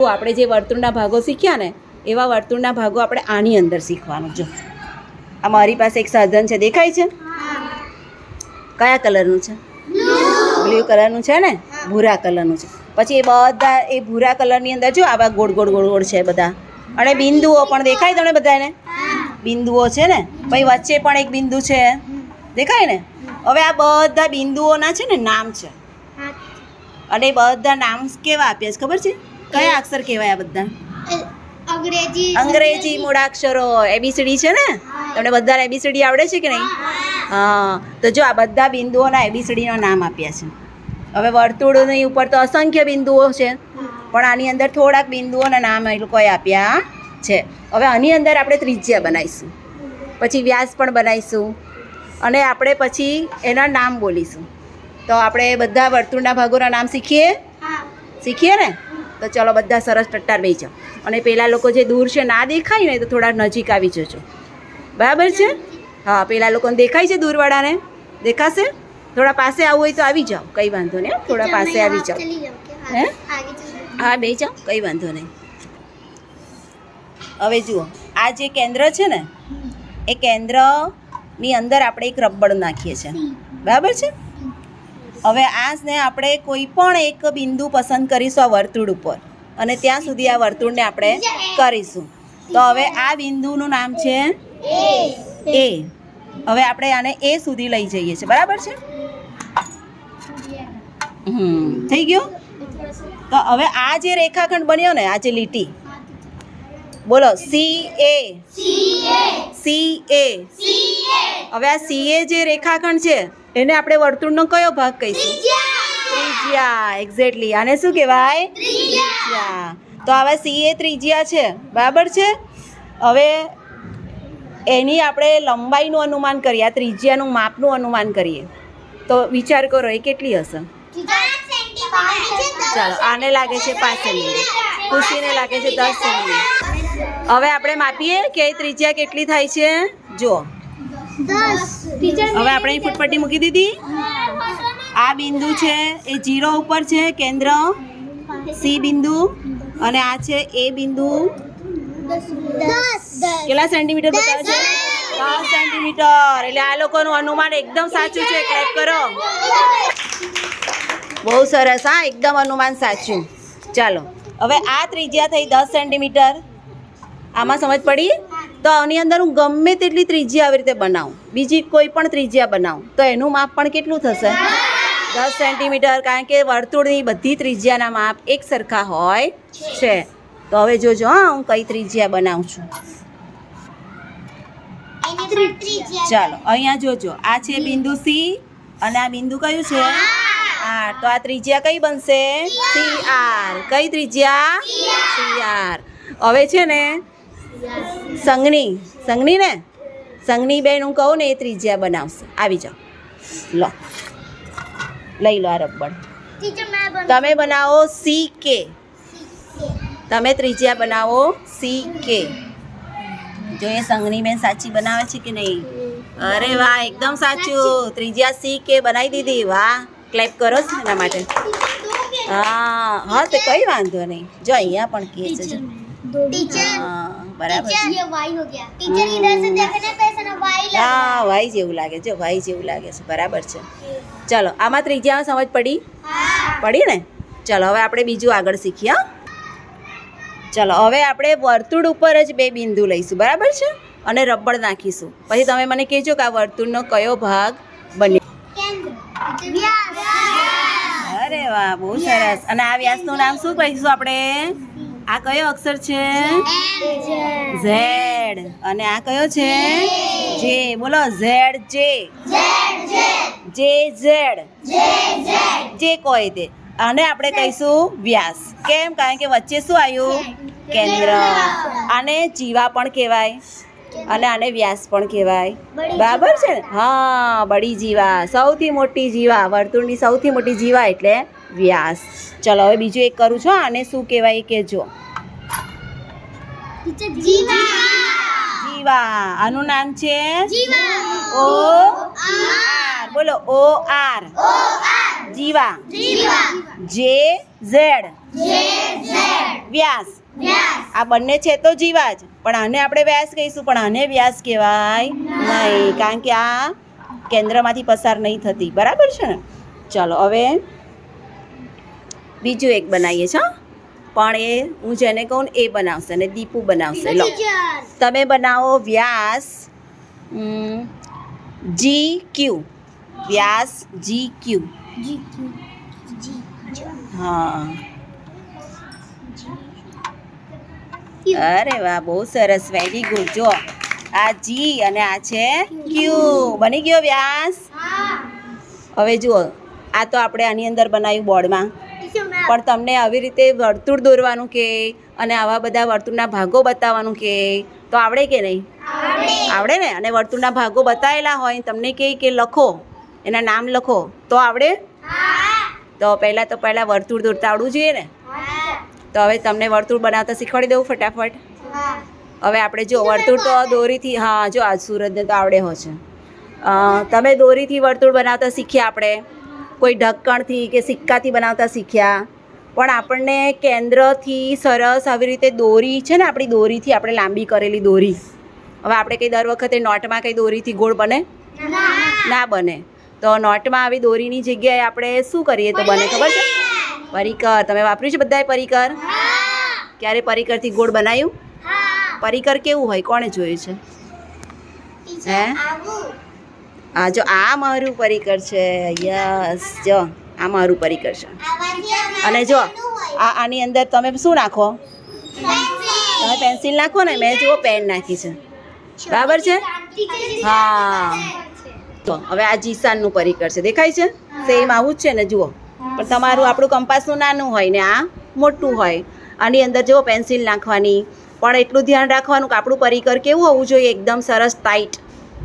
તો આપણે જે વર્તુળના ભાગો શીખ્યા ને એવા વર્તુળના ભાગો આપણે આની અંદર શીખવાનું. જો આ મારી પાસે એક સાધન છે દેખાય છે? કયા કલરનું છે? બ્લુ કલરનું છે ને? ભૂરા કલરનું છે. પછી એ બધા એ ભૂરા કલરની અંદર જો આવા ગોળ ગોળ ગોળ ગોળ છે બધા. અને બિંદુઓ પણ દેખાય તમને બધાને? બિંદુઓ છે ને? પછી વચ્ચે પણ એક બિંદુ છે. દેખાય ને? હવે આ બધા બિંદુઓના છે ને નામ છે. અને એ બધા નામ કેવા આપ્યા છે ખબર છે? કયા અક્ષર કહેવાય આ બધા? અંગ્રેજી. અંગ્રેજી મૂળાક્ષરો એબીસીડી છે ને? તમને બધા એબીસીડી આવડે છે કે નહીં? હા તો જો આ બધા બિંદુઓના એબીસીડીના નામ આપ્યા છે. હવે વર્તુળની ઉપર તો અસંખ્ય બિંદુઓ છે પણ આની અંદર થોડાક બિંદુઓના નામ એ લોકોએ આપ્યા છે. હવે આની અંદર આપણે ત્રિજ્યા બનાવીશું. પછી વ્યાસ પણ બનાવીશું. અને આપણે પછી એના નામ બોલીશું. તો આપણે બધા વર્તુળના ભાગોના નામ શીખીએ? શીખીએ ને? તો ચલો બધા સરસ ટટ્ટાર બેસી જાઓ. અને પેલા લોકો જે દૂર છે ના દેખાય ને તો થોડા નજીક આવી જજો. બરાબર છે? હા પેલા લોકોને દેખાય છે દૂરવાળાને? દેખાશે? થોડા પાસે આવવું હોય તો આવી જાઓ. કંઈ વાંધો નહીં થોડા પાસે આવી જાઓ. હે? હા? બે જાઓ. કંઈ વાંધો નહીં. હવે જુઓ આ જે કેન્દ્ર છે ને એ કેન્દ્રની અંદર આપણે એક રબડ નાખીએ છીએ. બરાબર છે? હવે આને આપણે કોઈ પણ એક બિંદુ પસંદ કરીશું આ વર્તુળ ઉપર. અને ત્યાં સુધી આ વર્તુળને આપણે કરીશું. તો હવે આ બિંદુનું નામ છે એ હવે આપણે આને એ સુધી લઈ જઈએ છીએ. બરાબર છે? હમ. થઈ ગયું? તો હવે આ જે રેખાખંડ બન્યો ને આ જે લીટી. બોલો સી એ સી એ હવે આ સી એ જે રેખાખંડ છે એને આપણે વર્તુળનો કયો ભાગ કહીશું? ત્રિજ્યા. એક્ઝેક્ટલી આને શું કહેવાય? ત્રિજ્યા. તો હવે સી એ ત્રિજ્યા છે. બરાબર છે? હવે એની આપણે લંબાઈનું અનુમાન કરીએ આ ત્રિજ્યાનું માપનું અનુમાન કરીએ. તો વિચાર કરો એ કેટલી હશે? ચાલો આને લાગે છે પાંચ સેન્ટીમીટર ખુશીને લાગે છે દસ સેન્ટીમીટર હવે આપણે માપીએ કે ત્રિજ્યા કેટલી થાય છે? જુઓ. હવે આપણે અહીં ફૂટપટ્ટી મૂકી દીધી. આ બિંદુ છે એ જીરો ઉપર છે કેન્દ્ર. સી બિંદુ. અને આ છે એ બિંદુ. કેટલા સેન્ટીમીટર બતાવે છે? દસ. સેન્ટીમીટર એટલે આ લોકોનું અનુમાન એકદમ સાચું છે. ક્લેપ કરો. બહુ સરસ હા એકદમ અનુમાન સાચું. ચાલો હવે આ ત્રિજ્યા થઈ દસ સેન્ટીમીટર આમાં સમજ પડી? તો આની અંદર હું ગમે તેટલી ત્રિજ્યા આવી રીતે બનાવું. બીજી કોઈ પણ ત્રિજ્યા બનાવું. તો એનું માપ પણ કેટલું થશે? દસ સેન્ટીમીટર કારણ કે વર્તુળની બધી ત્રિજ્યાના માપ એક સરખા હોય છે. તો હવે જોજો હા હું કઈ ત્રિજ્યા બનાવું છું. ચાલો અહીંયા જોજો. આ છે બિંદુ સી અને આ બિંદુ કયું છે? આર. તો આ ત્રિજ્યા કઈ બનશે? C R. કઈ ત્રિજ્યા? C R. હવે છે ને સંગણી સંગણી ને સંગણી બેન હું કહું ને એ ત્રિજ્યા બનાવશે. આવી જાઓ. લો. લઈ લો આ રબડ તમે બનાવો સી કે. તમે ત્રિજ્યા બનાવો સી કે. જો એ સંગણી બેન સાચી બનાવે છે કે નહીં? અરે વાહ એકદમ સાચું. ત્રિજ્યા સી કે બનાવી દીધી. વાહ ક્લેપ કરો છો એના માટે. હા હા તો કઈ વાંધો નહીં. જો અહીંયા પણ કે છે હા. બરાબર છે. હા વાઈ જેવું લાગે છે વાઈ જેવું લાગે છે બરાબર છે. ચલો આમાં ત્રીજા સમજ પડી? પડી ને? ચલો હવે આપણે બીજું આગળ શીખીએ ચલો હવે આપણે વર્તુળ ઉપર જ બે બિંદુ લઈશું બરાબર છે? અને રબડ નાખીશું. પછી તમે મને કહેજો કે આ વર્તુળનો કયો ભાગ બન્યો. અરે વાહ બહુ સરસ. અને આ વ્યાસનું નામ શું કહીશું આપણે? આ કયો અક્ષર છે? ઝેડ. અને આ કયો છે? જે. બોલો ઝેડ જે. જે. ઝેડ. જે કોઈ તે. આને આપણે કહીશું વ્યાસ. કેમ? કારણ કે વચ્ચે શું આવ્યું? કેન્દ્ર. આને જીવા પણ કહેવાય. અને આને વ્યાસ પણ કહેવાય. બરાબર છે? ને હા બડી જીવા. સૌથી મોટી જીવા. વર્તુળની સૌથી મોટી જીવા એટલે વ્યાસ. ચલો હવે બીજું એક કરું છું આને શું કહેવાય કે જો જીવા. આનું નામ છે? O R. બોલો ઓ આર. જીવા. જે ઝેડ. વ્યાસ. આ બંને છે તો જીવા જ. પણ આને આપણે વ્યાસ કહીશું પણ આને વ્યાસ કહેવાય નહીં. કારણ કે આ કેન્દ્રમાંથી પસાર નહીં થતી. બરાબર છે ને? ચલો હવે બીજું એક બનાવીએ છો પણ એ હું જેને કહું ને એ બનાવશે અને દીપુ બનાવશે. લો. તમે બનાવો વ્યાસ જી ક્યુ વ્યાસ જી ક્યુ હા. અરે વાહ બહુ સરસ. વેરી ગુડ જો આ જી અને આ છે ક્યુ બની ગયો વ્યાસ? હવે જુઓ આ તો આપણે આની અંદર બનાવ્યું બોર્ડમાં. પણ તમને આવી રીતે વર્તુળ દોરવાનું કે અને આવા બધા વર્તુળના ભાગો બતાવવાનું કે તો આવડે કે નહીં? આવડે. ને? અને વર્તુળના ભાગો બતાવેલા હોય તમને કહે કે લખો? એના નામ લખો. તો આવડે? તો પહેલાં તો પહેલાં વર્તુળ દોરતા આવડવું જોઈએ ને? તો હવે તમને વર્તુળ બનાવતા શીખવાડી દઉં ફટાફટ. હવે આપણે જો વર્તુળ તો દોરીથી હા જો આજ સુરજને તો આવડે હો છે. તમે દોરીથી વર્તુળ બનાવતા શીખ્યા આપણે? કોઈ ઢક્કણથી કે સિક્કાથી બનાવતા શીખ્યા. પણ આપણને કેન્દ્રથી સરસ આવી રીતે દોરી છે ને આપણી દોરીથી આપણે લાંબી કરેલી દોરી. હવે આપણે કંઈ દર વખતે નોટમાં કંઈ દોરીથી ગોળ બને? ના. બને. તો નોટમાં આવી દોરીની જગ્યાએ આપણે શું કરીએ તો બને ખબર છે? પરિકર. તમે વાપર્યું છે બધાએ પરિકર? ક્યારે પરિકરથી ગોળ બનાવ્યું પરિકર કેવું હોય? કોણે જોયું છે? હે? આ જો, આ મારું પરિકર છે. યસ, જો, આ મારું પરિકર છે. અને જો, આ આની અંદર તમે શું નાખો? તમે પેન્સિલ નાખો ને, મેં જુઓ, પેન નાખી છે. બરાબર છે? હા. તો હવે આ જીસાનનું પરિકર છે. દેખાય છે? સેમ આવું જ છે ને, જુઓ. પણ તમારું આપણું કંપાસનું નાનું હોય ને, આ મોટું હોય. આની અંદર જુઓ, પેન્સિલ નાખવાની. પણ એટલું ધ્યાન રાખવાનું કે આપણું પરિકર કેવું હોવું જોઈએ? એકદમ સરસ ટાઈટ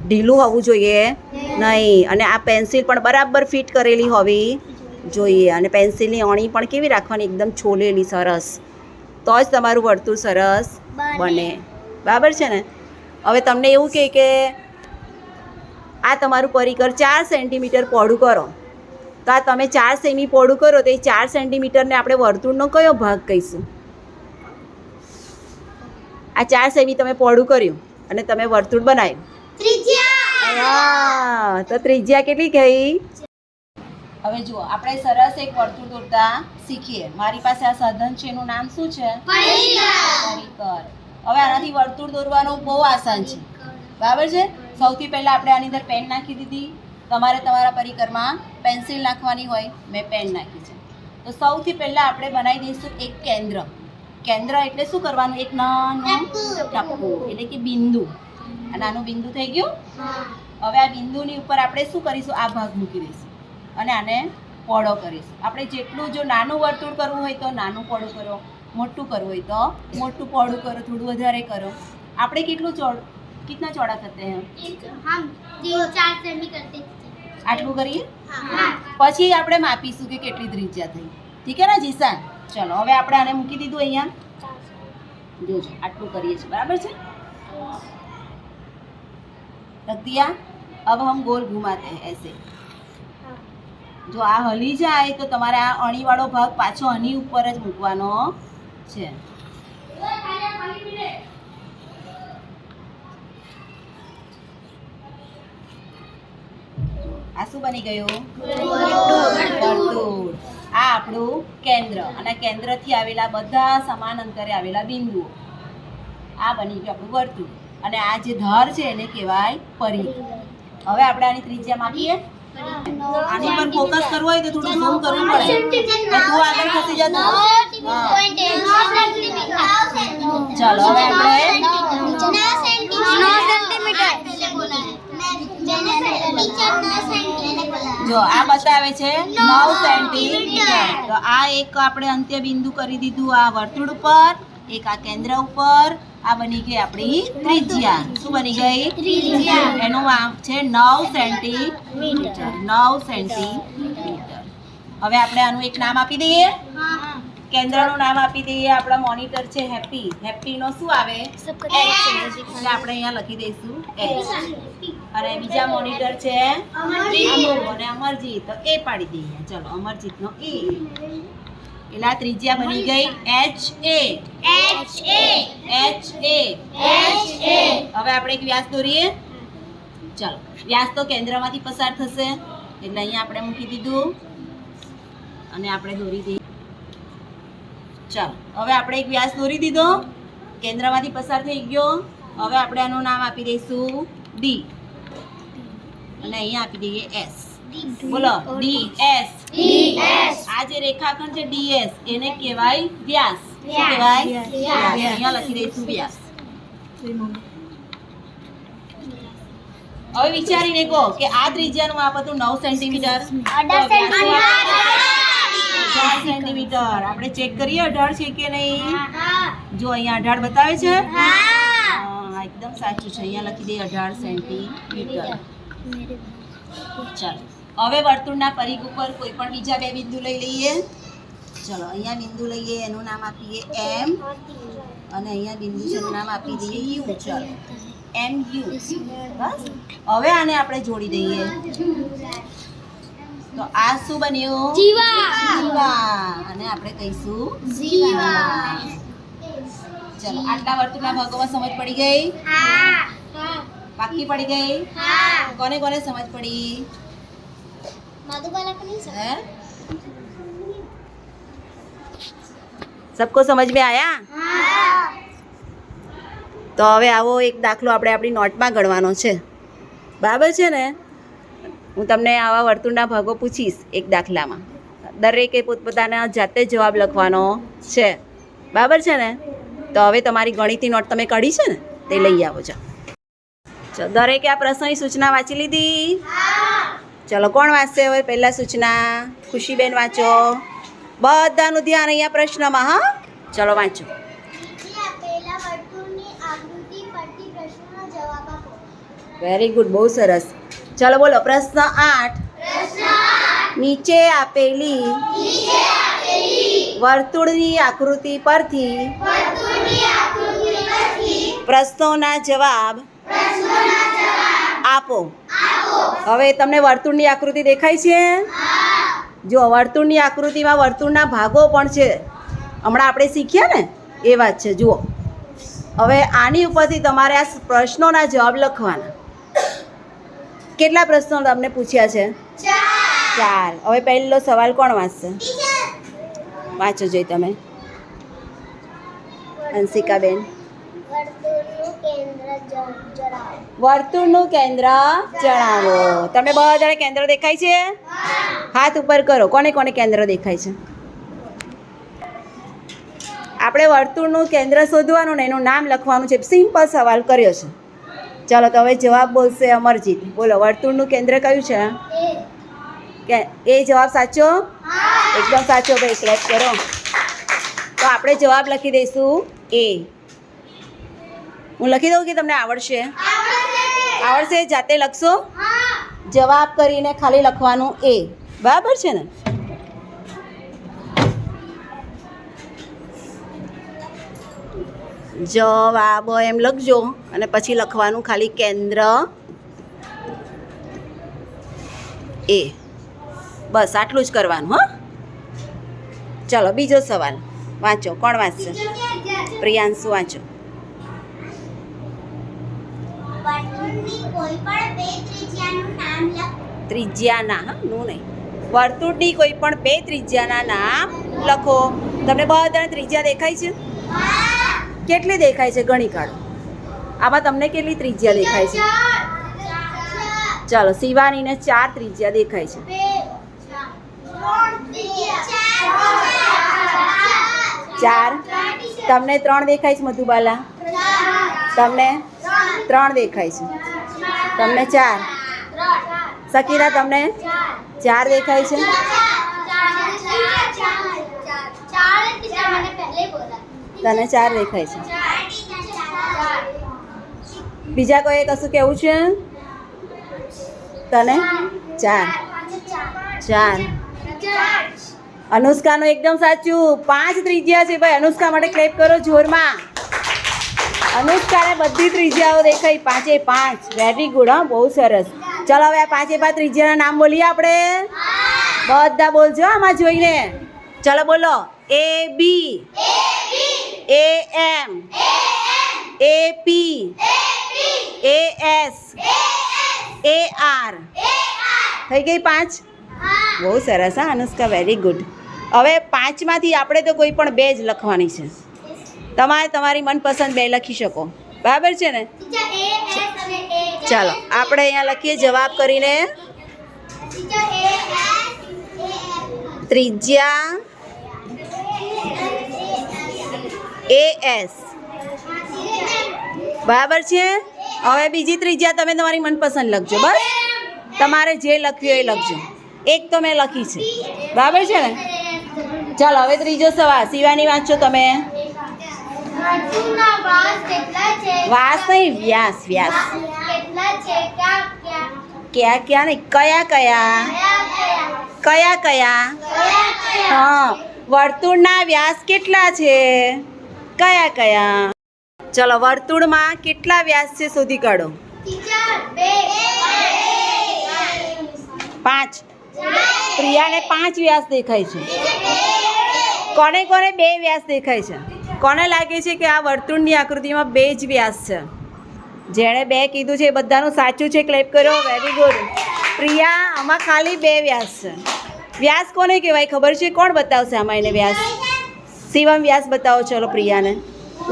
ઢીલું હોવું જોઈએ. નહીં. અને આ પેન્સિલ પણ બરાબર ફિટ કરેલી હોવી જોઈએ. અને પેન્સિલની અણી પણ કેવી રાખવાની? એકદમ છોલેલી સરસ. તો જ તમારું વર્તુળ સરસ બને. બરાબર છે ને? હવે તમને એવું કહે કે આ તમારું પરિકર ચાર સેન્ટીમીટર પહોળું કરો. તો આ તમે ચાર સેમી પહોળું કરો તો એ ચાર સેન્ટીમીટરને આપણે વર્તુળનો કયો ભાગ કહીશું? આ ચાર સેમી તમે પહોળું કર્યું અને તમે વર્તુળ બનાવ્યું. ત્રિજ્યા! તો ત્રિજ્યા કેટલી ગઈ? હવે જુઓ આપણે સરસ એક વર્તુળ દોરતા શીખીએ. મારી પાસે આ સાધન છે એનું નામ શું છે? પરિકર. હવે આનાથી વર્તુળ દોરવાનું બહુ આસાન છે. બરાબર છે? સૌથી પહેલાં આપણે આની અંદર પેન નાખી દીધી. તમારે તમારા પરિકરમાં પેન્સિલ નાખવાની હોય મેં પેન નાખી છે. તો સૌથી પહેલાં આપણે બનાવી દઈશું એક કેન્દ્ર. કેન્દ્ર એટલે શું કરવાનું? એક નાનું ટપકું. ટપકું એટલે કે બિંદુ. નાનું બિંદુ થઈ ગયું. હવે આ બિંદુની ઉપર આપણે શું કરીશું? આ ભાગ મૂકી દઈશું. અને આને પહોળો કરીશું. આપણે જેટલું જો નાનું વર્તુળ કરવું હોય તો નાનું પહોળું કરો. મોટું કરવું હોય તો મોટું પહોળું કરો. થોડું વધારે કરો. આપણે કેટલું ચોડ કેટલા ચોડા થતે હે આટલું કરીએ? પછી આપણે માપીશું કે કેટલી ત્રિજ્યા થઈ. ઠીક છે ને જીસાન? ચલો હવે આપણે આને મૂકી દીધું અહીંયા. જોજો આટલું કરીએ છીએ. બરાબર છે? रख दिया अब हम गोल घुमाते हैं ऐसे જો આ હલી જાય તો તમારે આ અણીવાળો ભાગ પાછો આની ઉપર જ મૂકવાનો છે આ શું બની ગયું વર્તુળ આ આપણું કેન્દ્ર અને કેન્દ્રથી આવેલા બધા સમાન અંતરે આવેલા બિંદુઓ આ બની ગયું આપણું વર્તુળ અને આ જે ધર છે એને કહેવાય પરી. હવે આપણે આની ત્રિજ્યા માપીએ. આની પર ફોકસ કરવું હોય તો થોડું ઝૂમ કરવું પડે. તો તું આગળ ખસી જતો. ચાલો હવે આપણે જો આ બતાવે છે નવ સેન્ટીમીટર. તો આ એક આપણે અંત્ય બિંદુ કરી દીધું આ વર્તુળ ઉપર એક આ કેન્દ્ર ઉપર આ બની ગઈ આપણી ત્રિજ્યા. શું બની ગઈ? એનું નામ છે નવ સેન્ટીમીટર. નવ સેન્ટીમીટર. હવે આપણે આનું એક નામ આપી દઈએ? કેન્દ્રનું નામ આપી દઈએ. આપણા મોનિટર છે હેપી હેપીનો શું આવે? એટલે આપણે અહીંયા લખી દઈશું એચ અને બીજા મોનિટર છે? અમરજીત. અને અમરજીત. તો એ પાડી દઈએ. ચલો અમરજીતનો એ એટલે આ ત્રિજ્યા બની ગઈ H A H A H A H A હવે આપણે એક વ્યાસ દોરીએ. ચાલો. વ્યાસ તો કેન્દ્રમાંથી પસાર થશે. એટલે અહીંયા આપણે મૂકી દીધું. અને આપણે દોરી દઈએ. ચાલો. હવે આપણે એક વ્યાસ દોરી દીધો. કેન્દ્રમાંથી પસાર થઈ ગયો. હવે આપણે આનું નામ આપી દઈશું ડી અને અહીંયા આપી દઈએ એસ બોલો ડી એસ ડી એસ આ જે રેખાખંડ છે ડીએસ એને કહેવાય વ્યાસ. શું કહેવાય. અહીંયા લખી દઈશું વ્યાસ. હવે વિચારીને કહો કે આ ત્રિજ્યાનું આ બધું નવ સેન્ટીમીટર. અઢાર સેન્ટીમીટર. આપણે ચેક કરીએ અઢાર છે કે નહીં? જો અહીંયા અઢાર બતાવે છે? એકદમ સાચું છે. અહીંયા લખી દઈએ અઢાર સેન્ટીમીટર. ચાલો. હવે વર્તુળના પરિઘ ઉપર કોઈ પણ બીજા બે બિંદુ લઈ લઈએ. ચલો અહીંયા બિંદુ લઈએ એનું નામ આપીએ એમ અને અહીંયા બિંદુ છે એનું નામ આપી દઈએ યુ ચલો એમ યુ બસ. હવે આને આપણે જોડી દઈએ. તો આ શું બન્યું? જીવા. જીવા. અને આપણે કહીશું જીવા. ચલો આટલા વર્તુળના ભાગોમાં સમજ પડી ગઈ? હા. પાકી પડી ગઈ? હા. કોને કોને સમજ પડી? સબકો સમજ મે આયા તો હવે આવો એક દાખલો આપણે આપણી નોટમાં ગણવાનો છે. બરાબર છે ને? હું તમને આવા વર્તુળના ભાગો પૂછીશ એક દાખલામાં. દરેકે પોતપોતાના જાતે જવાબ લખવાનો છે. બરાબર છે ને? તો હવે તમારી ગણિતની નોટ તમે કાઢી છે ને? તે લઈ આવો છો દરેકે આ પ્રશ્નની સૂચના વાંચી લીધી? ચલો, કોણ વાંચશે હવે? પહેલા સૂચના. ખુશીબેન વાંચો. બધાનું ધ્યાન અહીંયા પ્રશ્નમાં, હા? ચલો, વાંચો. વેરી ગુડ બહુ સરસ. ચલો, બોલો, પ્રશ્ન આઠ. નીચે આપેલી વર્તુળની આકૃતિ પરથી પ્રશ્નોના જવાબ આપો. હવે તમને વર્તુળની આકૃતિ દેખાય છે? જો, વર્તુળની આકૃતિમાં વર્તુળના ભાગો પણ છે. હમણાં આપણે શીખ્યા ને? એ વાત છે, જુઓ. હવે આની ઉપરથી તમારે આ પ્રશ્નોના જવાબ લખવાના. કેટલા પ્રશ્નો તમને પૂછ્યા છે? ચાર. હવે પહેલો સવાલ કોણ વાંચશે? વાંચો જોઈ તમે. હંસિકાબેન વર્તુળનું કેન્દ્ર જણાવો. તમે બધાને કેન્દ્ર દેખાય છે? હાથ ઉપર કરો. કોને કોને કેન્દ્ર દેખાય છે? આપણે વર્તુળનું કેન્દ્ર શોધવાનું ને એનું નામ લખવાનું છે. સિમ્પલ સવાલ કર્યો છે. ચાલો તો હવે જવાબ બોલશે અમરજીત. બોલો વર્તુળનું કેન્દ્ર કયું છે? કે એ જવાબ સાચો? એકદમ સાચો ભાઈ. ક્લેપ કરો. તો આપણે જવાબ લખી દઈશું. એ. હું લખી દઉં કે તમને આવડશે? આવડશે. જાતે લખશો? જવાબ કરીને ખાલી લખવાનું એ. બરાબર છે ને? જવાબ એમ લખજો અને પછી લખવાનું ખાલી કેન્દ્ર એ. બસ આટલું જ કરવાનું હા. ચલો બીજો સવાલ. વાંચો. કોણ વાંચશે? પ્રિયાંશુ વાંચો. વર્તુળની કોઈ પણ બે ત્રિજ્યાનું નામ લખો ત્રિજ્યાના હા નું નહીં વર્તુળની કોઈ પણ બે ત્રિજ્યાના નામ લખો તમને બધાને ત્રિજ્યા દેખાય છે કેટલી દેખાય છે ગણી કાઢો આમાં તમને કેટલી ત્રિજ્યા દેખાય છે ચાલો શિવાનીને ચાર ત્રિજ્યા દેખાય છે ચાર તમને ત્રણ દેખાય છે મધુબાલા તમને ત્રણ દેખાય છે. તમને ચાર. સકીરા, તમને ચાર દેખાય છે. તને ચાર દેખાય છે. બીજા કોઈએ કશું કેવું છે? તને ચાર. ચાર. અનુષ્કાનું એકદમ સાચું. પાંચ ત્રિજ્યા છે ભાઈ. અનુષ્કા માટે ક્લેપ કરો જોરમાં. અનુષ્કાને બધી ત્રિજ્યાઓ દેખાઈ. પાંચે પાંચ. વેરી ગુડ હા, બહુ સરસ. ચલો, હવે આ પાંચે પાંચ ત્રિજ્યાના નામ બોલીએ આપણે? બધા બોલજો આમાં જોઈને. ચલો, બોલો. એ બી એ એમ એ પી એ એસ એ આર થઈ ગઈ પાંચ? બહુ સરસ, હા, અનુષ્કા વેરી ગુડ હવે પાંચમાંથી આપણે તો કોઈ પણ બે જ લખવાની છે. તમારે તમારી મનપસંદ બે લખી શકો. બરાબર છે ને? ચાલો આપણે અહીંયા લખીએ જવાબ કરીને. ત્રિજ્યા એ એસ બરાબર છે? હવે બીજી ત્રિજ્યા તમે તમારી મનપસંદ લખજો બસ. તમારે જે લખ્યું એ લખજો. એક તો મેં લખી છે. બરાબર છે ને? ચાલો હવે ત્રીજો સવાલ. શિવાની વાંચો તમે. વાસ નહીં વ્યાસ વ્યાસ. કયા કયા? નહીં કયા કયા? કયા કયા? હા વર્તુળના વ્યાસ કેટલા છે? કયા કયા? ચલો વર્તુળમાં કેટલા વ્યાસ છે શોધી કાઢો. પાંચ. પ્રિયાને પાંચ વ્યાસ દેખાય છે. કોને કોને બે વ્યાસ દેખાય છે? કોને લાગે છે કે આ વર્તુળની આકૃતિમાં બે જ વ્યાસ છે? જેણે બે કીધું છે એ બધાનું સાચું છે ક્લેપ કર્યો. વેરી ગુડ પ્રિયા, આમાં ખાલી બે વ્યાસ છે. વ્યાસ કોને કહેવાય? ખબર છે? કોણ બતાવશે આમાં એને વ્યાસ? શિવમ વ્યાસ બતાવો. ચલો પ્રિયાને.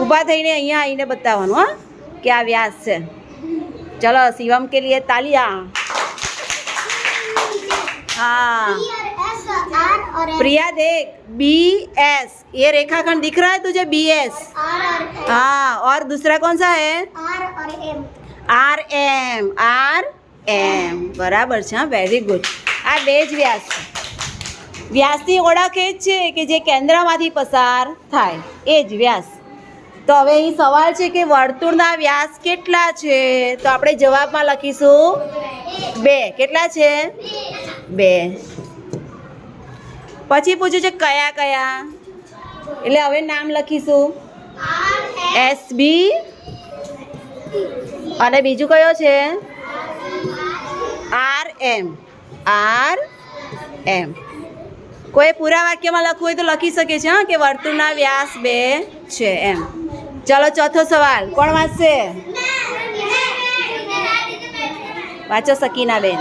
ઊભા થઈને અહીંયા આવીને બતાવવાનું, હા? કે આ વ્યાસ છે. ચલો, શિવમ કે લીએ તાલિયા. હા. प्रिया देख बी एस ये रेखाखंड दिख रहा है तुझे बी एस आर और हाँ और दूसरा कौन सा है आर और M R M R M બરાબર છે હા વેરી ગુડ આ બે જ વ્યાસ છે વ્યાસની ઓળખ એ જ છે કે જે કેન્દ્રમાંથી પસાર થાય એ જ વ્યાસ તો હવે અહીં સવાલ છે કે વર્તુળના વ્યાસ કેટલા છે તો આપણે જવાબમાં લખીશું બે કેટલા છે બે પછી પૂછ્યું છે કયા કયા? એટલે હવે નામ લખીશું. એસ બી અને બીજું કયો છે? આર એમ આર એમ કોઈ પૂરા વાક્યમાં લખવું હોય તો લખી શકે છે, હા, કે વર્તુળના વ્યાસ બે છે એમ. ચલો, ચોથો સવાલ. કોણ વાંચશે? વાંચો સકીના બેન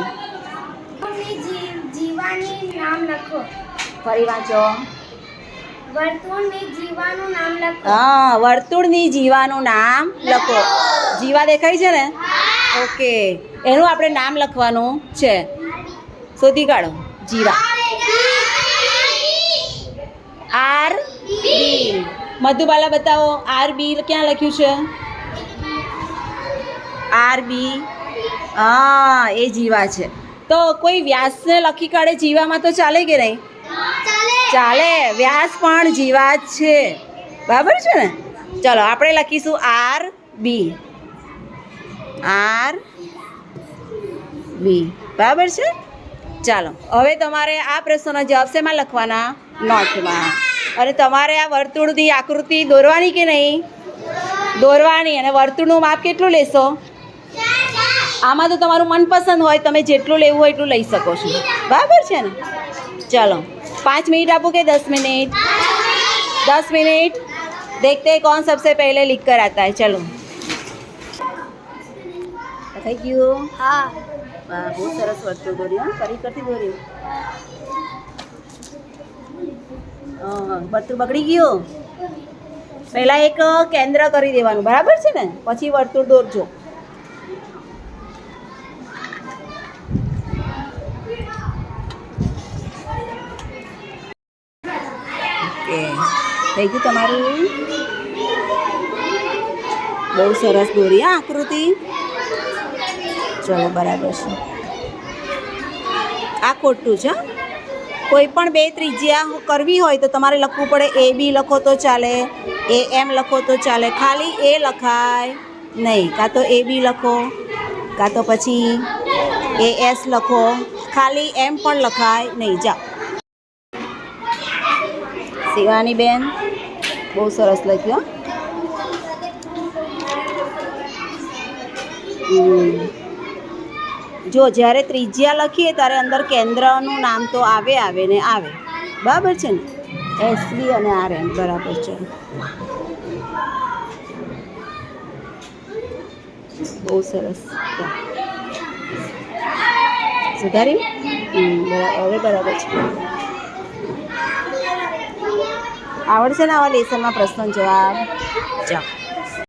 નામ લખો. ફરી વાંચો. વર્તુળની જીવાનું નામ લખો. હા વર્તુળની જીવાનું નામ લખો. જીવા દેખાય છે ને? ઓકે. એનું આપણે નામ લખવાનું છે. શોધી કાઢો. જીવા આર બી. મધુબાલા બતાવો. આર બી ક્યાં લખ્યું છે? R B. હા એ જીવા છે. તો કોઈ વ્યાસને લખી કાઢે જીવામાં તો ચાલે કે નહીં? ચાલે. વ્યાસ પણ જીવાત છે. બરાબર છે ને? ચલો, આપણે લખીશું આર બી. R B. બરાબર છે? ચાલો, હવે તમારે આ પ્રશ્નોના જવાબ શેમાં લખવાના? નોટમાં. અને તમારે આ વર્તુળની આકૃતિ દોરવાની કે નહીં? દોરવાની. અને વર્તુળનું માપ કેટલું લેશો? આમાં તો તમારું મનપસંદ હોય, તમે જેટલું લેવું હોય એટલું લઈ શકો છો. બરાબર છે ને? ચલો पाँच मिनट आपको के दस मिनट दस मिनट देखते हैं कौन सबसे पहले लिख कर आता है चलो થઈ ગયું હા વાહ બહુ સરસ વર્તુળ દોર્યું હા ફરી કરતી દોર્યું હા, વર્તુળ બગડી ગયું પહેલાં એક કેન્દ્ર કરી દેવાનું બરાબર છે ને પછી વર્તુળ દોરજો થઈ ગયું તમારું બહુ સરસ દોરી, હા, આકૃતિ. ચલો, બરાબર છે. આ ખોટું છે? કોઈ પણ બે ત્રિજ્યા કરવી હોય તો તમારે લખવું પડે, એ બી લખો તો ચાલે, એ એમ લખો તો ચાલે, ખાલી એ લખાય નહીં. કાં તો એ બી લખો, કાં તો પછી એ એસ લખો, ખાલી એમ પણ લખાય નહીં. જા શિવાની બેન બહુ સરસ લખ્યો? જો, જ્યારે ત્રિજ્યા લખીએ ત્યારે અંદર કેન્દ્રનું નામ તો આવે આવે ને આવે. બરાબર છે ને? એસ બી અને આર એમ બરાબર છે. બહુ સરસ. સુધારી? હવે બરાબર છે. આવડશે ને આવા લેસનમાં પ્રશ્ન જવાબ? જાઓ.